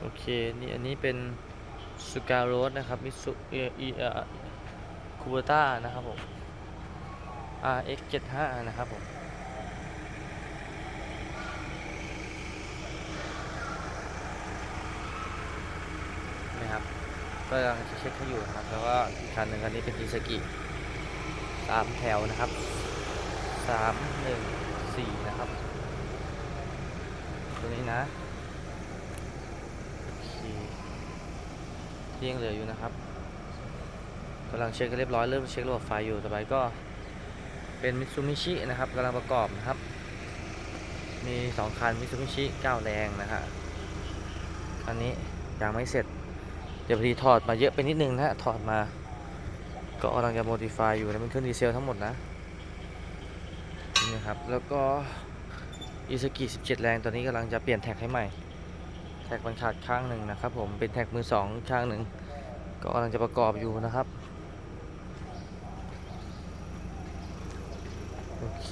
โอเค นี่อันนี้เป็นสุการโรสนะครับ มิสุเอเอคูเบต้านะครับผม RX 75นะครับผมนะครับ ก็กำลังจะเช็คให้อยู่นะครับ แล้วก็อีกคันหนึ่งคันนี้เป็นอีสกิสามแถวนะครับสามหนึ่งสี่นะครับ ตัวนี้นะโอเค ที่ยังเหลืออยู่นะครับกำลังเช็คกันเรียบร้อยเริ่มเช็คระบบไฟอยู่ต่อไปก็เป็นมิ t ซู b ิชินะครับกำลังประกอบนะครับ มีสองคันมิ t ซู b ิชิ9แรงนะฮะคันนี้ยังไม่เสร็จ เดี๋ยวพอดีถอดมาเยอะไปนิดนึงนะฮะถอดมาก็กำลังจะโมดิฟายอยู่นะเป็นเครื่องดีเซลทั้งหมดนะนี่ครับแล้วก็อีสกิ17 แรงตอนนี้กำลังจะเปลี่ยนแท็กให้ใหม่ แท็กมันขาดข้างหนึ่งนะครับ ผมเป็นแท็กมือสองข้างหนึ่งก็กำลังจะประกอบอยู่นะครับโอเค